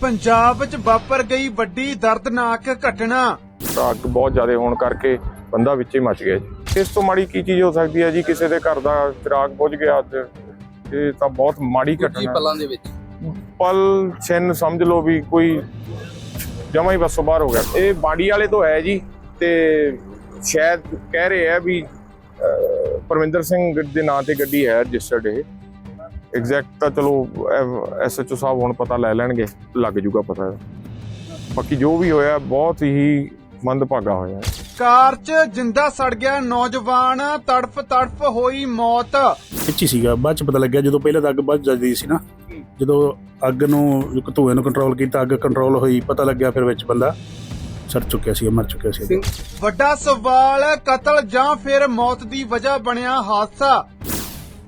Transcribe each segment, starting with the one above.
ਪੰਜਾਬ 'ਚ ਵਾਪਰ ਗਈ ਵੱਡੀ ਦਰਦਨਾਕ ਘਟਨਾ। ਅੱਗ ਬਹੁਤ ਜ਼ਿਆਦਾ ਹੋਣ ਕਰਕੇ ਬੰਦਾ ਵਿੱਚ ਹੀ ਮਚ ਗਿਆ ਜੀ। ਇਸ ਤੋਂ ਮਾੜੀ ਕੀ ਚੀਜ਼ ਹੋ ਸਕਦੀ ਹੈ ਜੀ? ਕਿਸੇ ਦੇ ਘਰ ਦਾ ਚਿਰਾਗ ਬੁਝ ਗਿਆ ਤੇ ਇਹ ਤਾਂ ਬਹੁਤ ਮਾੜੀ ਦੂਜੀ ਘਟਨਾ ਹੈ। ਪਲਾਂ ਦੇ ਵਿੱਚ। ਪਲ ਛਿੰਨ ਸਮਝ ਲਓ ਵੀ ਕੋਈ ਜਮਾ ਹੀ ਬਸੋਂ ਬਾਹਰ ਹੋ ਗਿਆ। ਇਹ ਬਾੜੀ ਵਾਲੇ ਤੋਂ ਹੈ ਜੀ ਤੇ ਸ਼ਾਇਦ ਕਹਿ ਰਹੇ ਆ ਵੀ ਅਹ, ਪਰਮਿੰਦਰ ਸਿੰਘ ਦੇ ਨਾਂ ਤੇ ਗੱਡੀ ਹੈ ਰਜਿਸਟਰਡ ਇਹ। ਐਗਜ਼ੈਕਟ ਤਾਂ ਚਲੋ ਐਸਐਚਓ ਸਾਹਿਬ ਹੁਣ ਪਤਾ ਲੈ ਲੈਣਗੇ ਲੱਗ ਜੂਗਾ ਪਤਾ। ਬਾਕੀ ਜੋ ਵੀ ਹੋਇਆ ਬਹੁਤ ਹੀ ਮੰਦਭਾਗਾ ਹੋਇਆ। ਹੈ। ਕਾਰ 'ਚ ਜਿੰਦਾ ਸੜ ਗਿਆ ਨੌਜਵਾਨ ਤੜਫ ਤੜਫ ਹੋਈ ਮੌਤ। ਹੀ ਸੀਗਾ ਬਾਅਦ ਚ ਪਤਾ ਲੱਗਿਆ ਜਦੋਂ ਪਹਿਲਾਂ ਤਾਂ ਅੱਗ ਵੱਧ ਜਾਂਦੀ ਸੀ ਨਾ। ਜਦੋਂ ਅੱਗ ਨੂੰ ਧੂਏ ਨੂੰ ਕੰਟਰੋਲ ਕੀਤਾ ਅੱਗ ਕੰਟਰੋਲ ਹੋਈ ਪਤਾ ਲੱਗਿਆ ਫਿਰ ਵਿੱਚ ਬੰਦਾ ਸੜ ਚੁੱਕਿਆ ਸੀ ਮਰ ਚੁੱਕਿਆ ਸੀ ਵੱਡਾ ਸਵਾਲ ਕਤਲ ਜਾਂ ਫਿਰ ਮੌਤ ਦੀ ਵਜ੍ਹਾ ਬਣਿਆ ਹਾਦਸਾ?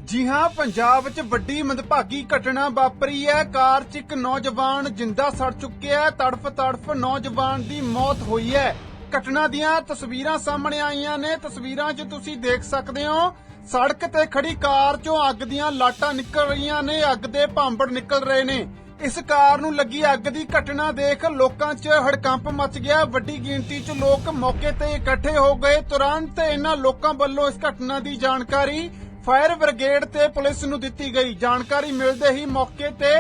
ਜੀ ਹਾਂ, ਪੰਜਾਬ 'ਚ ਵੱਡੀ ਮੰਦਭਾਗੀ ਘਟਨਾ ਵਾਪਰੀ ਹੈ। ਕਾਰ 'ਚ ਇੱਕ ਨੌਜਵਾਨ ਜਿੰਦਾ ਸੜ ਚੁੱਕਿਆ ਹੈ। ਤੜਫ ਤੜਫ ਨੌਜਵਾਨ ਦੀ ਮੌਤ ਹੋਈ ਹੈ। ਘਟਨਾ ਦੀਆਂ ਤਸਵੀਰਾਂ ਸਾਹਮਣੇ ਆਈਆਂ ਨੇ। ਤਸਵੀਰਾਂ 'ਚ ਤੁਸੀਂ ਦੇਖ ਸਕਦੇ ਹੋ, ਸੜਕ ਤੇ ਖੜੀ ਕਾਰ 'ਚੋਂ ਅੱਗ ਦੀਆਂ ਲਾਟਾਂ ਨਿਕਲ ਰਹੀਆਂ ਨੇ। ਅੱਗ ਦੇ ਭਾਂਬੜ ਨਿਕਲ ਰਹੇ ਨੇ। ਇਸ ਕਾਰ ਨੂੰ ਲੱਗੀ ਅੱਗ ਦੀ ਘਟਨਾ ਦੇਖ ਲੋਕਾਂ 'ਚ ਹੜਕੰਪ ਮਚ ਗਿਆ। ਵੱਡੀ ਗਿਣਤੀ 'ਚ ਲੋਕ ਮੌਕੇ ਤੇ ਇਕੱਠੇ ਹੋ ਗਏ। ਤੁਰੰਤ ਇਹਨਾਂ ਲੋਕਾਂ ਵੱਲੋਂ ਇਸ ਘਟਨਾ ਦੀ ਜਾਣਕਾਰੀ ਫਾਇਰ ਬ੍ਰਿਗੇਡ ਤੇ ਪੁਲਿਸ ਨੂੰ ਦਿੱਤੀ ਗਈ ਜਾਣਕਾਰੀ ਮਿਲਦੇ ਹੀ ਮੌਕੇ ਤੇ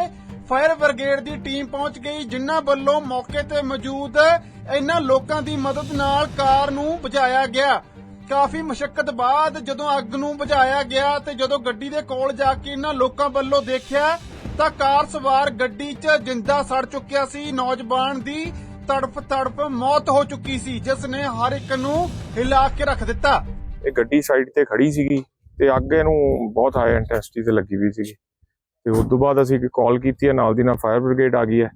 ਫਾਇਰ ਬ੍ਰਿਗੇਡ ਦੀ ਟੀਮ ਪਹੁੰਚ ਗਈ, ਜਿਨ੍ਹਾਂ ਵੱਲੋਂ ਮੌਕੇ ਤੇ ਮੌਜੂਦ ਇਹਨਾਂ ਲੋਕਾਂ ਦੀ ਮਦਦ ਨਾਲ ਕਾਰ ਨੂੰ ਬੁਝਾਇਆ ਗਿਆ। ਕਾਫੀ ਮੁਸ਼ਕਲ ਬਾਅਦ ਜਦੋਂ ਅੱਗ ਨੂੰ ਬੁਝਾਇਆ ਗਿਆ ਤੇ ਜਦੋਂ ਗੱਡੀ ਦੇ ਕੋਲ ਜਾ ਕੇ ਇਹਨਾਂ ਲੋਕਾਂ ਵੱਲੋਂ ਦੇਖਿਆ ਤਾਂ ਕਾਰ ਸਵਾਰ ਗੱਡੀ 'ਚ ਜਿੰਦਾ ਸੜ ਚੁੱਕਿਆ ਸੀ। ਨੌਜਵਾਨ ਦੀ ਤੜਫ ਤੜਫ ਮੌਤ ਹੋ ਚੁੱਕੀ ਸੀ, ਜਿਸ ਨੇ ਹਰ ਇੱਕ ਨੂੰ ਹਿਲਾ ਕੇ ਰੱਖ ਦਿੱਤਾ। ਇਹ ਗੱਡੀ ਸਾਈਡ ਤੇ ਖੜੀ ਸੀਗੀ। ਤੇ ਅੱਗ ਇਹਨੂੰ ਬਹੁਤ ਹਾਈ ਇੰਟੈਂਸਿਟੀ ਤੇ ਲੱਗੀ ਵੀ ਸੀਗੀ। ਤੇ ਉਸ ਤੋਂ ਬਾਅਦ ਅਸੀਂ ਕਾਲ ਕੀਤੀ ਹੈ, ਨਾਲ ਦੀ ਨਾਲ ਫਾਇਰ ਬ੍ਰਿਗੇਡ ਆ ਗਈ ਹੈ।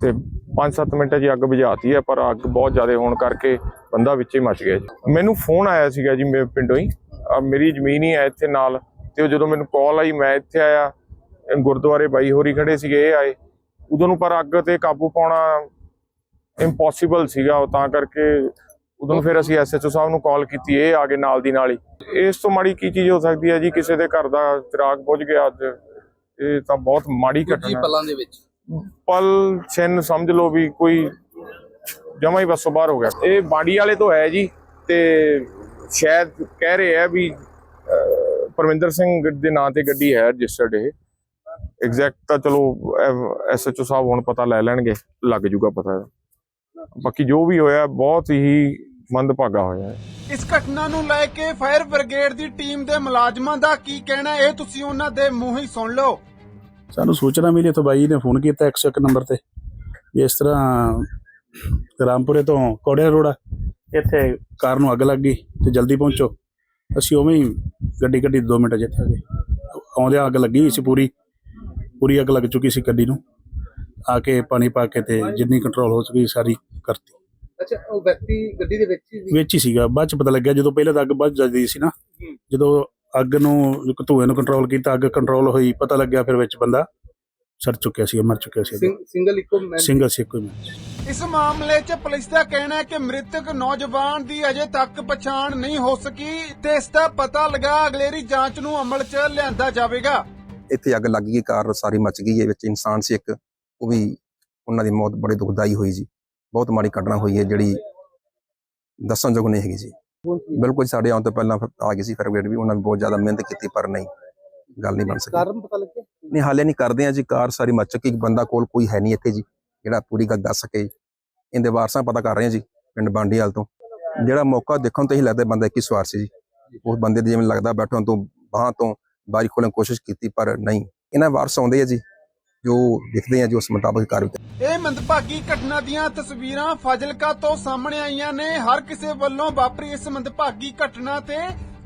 ਤੇ 5-7 ਮਿੰਟਾਂ 'ਚ ਅੱਗ ਬੁਝਾਤੀ ਹੈ, ਪਰ ਅੱਗ ਬਹੁਤ ਜ਼ਿਆਦਾ ਹੋਣ ਕਰਕੇ ਬੰਦਾ ਵਿੱਚ ਹੀ ਮਚ ਗਿਆ ਜੀ। ਮੈਨੂੰ ਫੋਨ ਆਇਆ ਸੀਗਾ ਜੀ ਮੇਰੇ ਪਿੰਡੋਂ ਹੀ। ਮੇਰੀ ਜ਼ਮੀਨ ਹੀ ਹੈ ਇੱਥੇ ਨਾਲ। ਤੇ ਉਹ ਜਦੋਂ ਮੈਨੂੰ ਕਾਲ ਆਈ, ਮੈਂ ਇੱਥੇ ਆਇਆ। ਗੁਰਦੁਆਰੇ ਬਾਈ ਹੋਰੀ ਖੜੇ ਸੀਗੇ, ਇਹ ਆਏ। ਉਦੋਂ ਨੂੰ ਪਰ ਅੱਗ ਤੇ ਕਾਬੂ ਪਾਉਣਾ ਇੰਪੋਸੀਬਲ ਸੀਗਾ। ਉਹ ਤਾਂ ਕਰਕੇ ਉਦੋਂ ਫਿਰ ਅਸੀਂ ਐਸਐਚਓ ਸਾਹਿਬ ਨੂੰ ਕਾਲ ਕੀਤੀ ਇਹ ਆ ਗਏ ਨਾਲ ਦੀ ਨਾਲ ਹੀ। ਇਸ ਤੋਂ ਮਾੜੀ ਕੀ ਚੀਜ਼ ਹੋ ਸਕਦੀ ਹੈ ਜੀ? ਕਿਸੇ ਦੇ ਘਰ ਦਾ ਚਿਰਾਗ ਬੁਝ ਗਿਆ ਤੇ ਇਹ ਤਾਂ ਬਹੁਤ ਮਾੜੀ ਘਟਨਾ। ਹੈ। ਪਲਾਂ ਦੇ ਵਿੱਚ। ਪਲ ਛਿੰਨ ਸਮਝ ਲਓ ਵੀ ਕੋਈ ਜਮਾ ਹੀ ਬਸੋਂ ਬਾਹਰ ਹੋ ਗਿਆ। ਇਹ ਬਾੜੀ ਵਾਲੇ ਤੋਂ ਹੈ ਜੀ ਤੇ ਸ਼ਾਇਦ ਕਹਿ ਰਹੇ ਆ ਵੀ ਪਰਮਿੰਦਰ ਸਿੰਘ ਦੇ ਨਾਂ ਤੇ ਗੱਡੀ ਹੈ ਰਜਿਸਟਰਡ ਇਹ। ਐਗਜ਼ੈਕਟ ਤਾਂ ਚਲੋ ਐਸਐਚਓ ਸਾਹਿਬ ਹੁਣ ਪਤਾ ਲੈ ਲੈਣਗੇ ਲੱਗ ਜੂਗਾ ਪਤਾ। ਬਾਕੀ ਜੋ ਵੀ ਹੋਇਆ ਬਹੁਤ ਹੀ ਮੰਦਭਾਗਾ ਹੋਇਆ ਹੈ। ਇਸ ਘਟਨਾ ਨੂੰ ਲੈ ਕੇ ਫਾਇਰ ਬ੍ਰਿਗੇਡ ਦੀ ਟੀਮ ਦੇ ਮੁਲਾਜ਼ਮਾਂ ਦਾ ਕੀ ਕਹਿਣਾ ਹੈ, ਇਹ ਤੁਸੀਂ ਉਹਨਾਂ ਦੇ ਮੂੰਹ ਹੀ ਸੁਣ ਲਓ। ਸਾਨੂੰ ਸੂਚਨਾ ਮਿਲੀ ਤਾਂ ਬਾਈ ਨੇ ਫੋਨ ਕੀਤਾ 101 ਨੰਬਰ ਤੇ ਵੀ ਇਸ ਤਰ੍ਹਾਂ ਰਾਮਪੁਰੇ ਤੋਂ ਕੋੜਿਆ ਰੋੜਾ ਇੱਥੇ ਕਾਰ ਨੂੰ ਅੱਗ ਲੱਗ ਗਈ ਤੇ ਜਲਦੀ ਪਹੁੰਚੋ। ਅਸੀਂ ਉਵੇਂ ਹੀ ਗੱਡੀ ਗੱਡੀ 2 ਮਿੰਟ ਜਿੱਥੇ ਆ ਗਏ ਆਉਂਦਿਆਂ ਅੱਗ ਲੱਗੀ ਸੀ ਪੂਰੀ। ਪੂਰੀ ਅੱਗ ਲੱਗ ਚੁੱਕੀ ਸੀ ਗੱਡੀ ਨੂੰ। ਆ ਕੇ ਪਾਣੀ ਪਾ ਕੇ ਤੇ ਜਿੰਨੀ ਕੰਟਰੋਲ ਹੋ ਸਕੀ ਸਾਰੀ ਕਰਤੀ। ਅੱਛਾ ਉਹ ਵਿਅਕਤੀ ਗੱਡੀ ਦੇ ਵਿੱਚ ਹੀ ਸੀ? ਵਿੱਚ ਹੀ ਸੀਗਾ। ਬਾਅਦ ਚ ਪਤਾ ਲੱਗਿਆ ਜਦੋਂ ਪਹਿਲਾਂ ਤਾਂ ਅੱਗ ਵੱਧ ਜਾਂਦੀ ਸੀ ਨਾ। ਜਦੋਂ ਅੱਗ ਨੂੰ ਧੂਏ ਨੂੰ ਕੰਟਰੋਲ ਕੀਤਾ ਅੱਗ ਕੰਟਰੋਲ ਹੋਈ ਪਤਾ ਲੱਗਿਆ ਫਿਰ ਵਿੱਚ ਬੰਦਾ ਸੜ ਚੁੱਕਿਆ ਸੀ ਮਰ ਚੁੱਕਿਆ ਸੀ ਸਿੰਗਲ ਇੱਕੋ ਮੈਨ ਸਿੰਗਲ ਸੀ ਕੋਈ ਨਹੀਂ ਇਸ ਮਾਮਲੇ 'ਚ ਪੁਲਿਸ ਦਾ ਕਹਿਣਾ ਹੈ ਕਿ ਮ੍ਰਿਤਕ ਨੌਜਵਾਨ ਦੀ ਅਜੇ ਤੱਕ ਪਛਾਣ ਨਹੀਂ ਹੋ ਸਕੀ ਤੇ ਇਸ ਦਾ ਪਤਾ ਲਗਾ ਅਗਲੇਰੀ ਜਾਂਚ ਨੂੰ ਅਮਲ 'ਚ ਲਿਆਂਦਾ ਜਾਵੇਗਾ। ਇੱਥੇ ਅੱਗ ਲੱਗ ਗਈ ਕਾਰ ਸਾਰੀ ਮਚ ਗਈ ਹੈ ਵਿੱਚ ਇਨਸਾਨ ਸੀ ਇੱਕ। ਉਹ ਵੀ ਉਹਨਾਂ ਦੀ ਮੌਤ ਬੜੇ ਦੁਖਦਾਈ ਹੋਈ ਜੀ ਬਹੁਤ ਮਾੜੀ ਘਟਨਾ ਹੋਈ ਹੈ ਜਿਹੜੀ ਦੱਸਣਯੋਗ ਨਹੀਂ ਹੈਗੀ ਜੀ। ਬਿਲਕੁਲ ਸਾਡੇ ਆਉਣ ਤੋਂ ਪਹਿਲਾਂ ਆ ਗਈ ਸੀ ਫਿਰ ਵੀ ਉਹਨਾਂ ਨੇ ਬਹੁਤ ਜ਼ਿਆਦਾ ਮਿਹਨਤ ਕੀਤੀ ਪਰ ਨਹੀਂ ਗੱਲ ਨਹੀਂ ਬਣ ਸਕੀ। ਕਾਰਨ ਪਤਾ ਲੱਗਿਆ? ਨਹੀਂ ਹਾਲੇ ਨਹੀਂ ਕਰਦੇ ਆ ਜੀ ਕਾਰ ਸਾਰੀ ਮਚ ਚੁੱਕੀ ਬੰਦਾ ਕੋਲ ਕੋਈ ਹੈ ਨਹੀਂ ਇੱਥੇ ਜੀ ਜਿਹੜਾ ਪੂਰੀ ਗੱਲ ਦੱਸ ਸਕੇ। ਇਹਦੇ ਵਾਰਸਾਂ ਪਤਾ ਕਰ ਰਹੇ ਆ ਜੀ ਪਿੰਡ ਬਾਂਡੀਵਾਲ ਤੋਂ। ਜਿਹੜਾ ਮੌਕਾ ਦੇਖਣ ਤੋਂ ਹੀ ਲੱਗਦਾ ਬੰਦਾ ਇੱਕ ਹੀ ਸਵਾਰ ਸੀ ਜੀ। ਉਸ ਬੰਦੇ ਦੇ ਜਿਵੇਂ ਲੱਗਦਾ ਬੈਠਣ ਤੋਂ ਬਾਹਾਂ ਤੋਂ ਬਾਰੀ ਖੋਲਣ ਕੋਸ਼ਿਸ਼ ਕੀਤੀ ਪਰ ਨਹੀਂ ਇਹਨਾਂ ਵਾਰਸ ਆਉਂਦੇ ਆ ਜੀ। ਜੋ ਦਿਖਦੇ ਆ ਜੀ ਉਸ ਮੁਤਾਬਕ ਕਾਰਵਾਈ ਇਹ ਮੰਦਭਾਗੀ ਘਟਨਾ ਦੀਆਂ ਤਸਵੀਰਾਂ ਫਾਜ਼ਿਲਕਾ ਤੋਂ ਸਾਹਮਣੇ ਆਈਆਂ ਨੇ। ਹਰ ਕਿਸੇ ਵੱਲੋਂ ਵਾਪਰੀ ਇਸ ਮੰਦਭਾਗੀ ਘਟਨਾ ਤੇ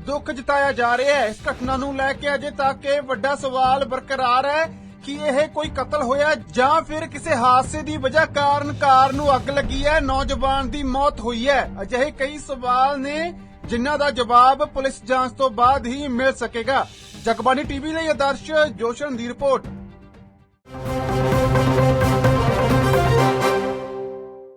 ਦੁੱਖ ਜਤਾਇਆ ਜਾ ਰਿਹਾ ਹੈ। ਇਸ ਘਟਨਾ ਨੂੰ ਲੈ ਕੇ ਅਜੇ ਤੱਕ ਇਹ ਵੱਡਾ ਸਵਾਲ ਬਰਕਰਾਰ ਹੈ ਕਿ ਇਹ ਕੋਈ ਕਤਲ ਹੋਇਆ ਜਾਂ ਫਿਰ ਕਿਸੇ ਹਾਦਸੇ ਦੀ ਵਜ੍ਹਾ ਕਾਰਨ ਕਾਰ ਨੂੰ ਅੱਗ ਲੱਗੀ ਹੈ, ਨੌਜਵਾਨ ਦੀ ਮੌਤ ਹੋਈ ਹੈ। ਅਜਿਹੇ ਕਈ ਸਵਾਲ ਨੇ ਜਿਨ੍ਹਾਂ ਦਾ ਜਵਾਬ ਪੁਲਿਸ ਜਾਂਚ ਤੋਂ ਬਾਅਦ ਹੀ ਮਿਲ ਸਕੇਗਾ। ਜਗਬਾਨੀ ਟੀਵੀ ਲਈ ਆਦਰਸ਼ ਜੋਸ਼ਨ ਦੀ ਰਿਪੋਰਟ। Thank you.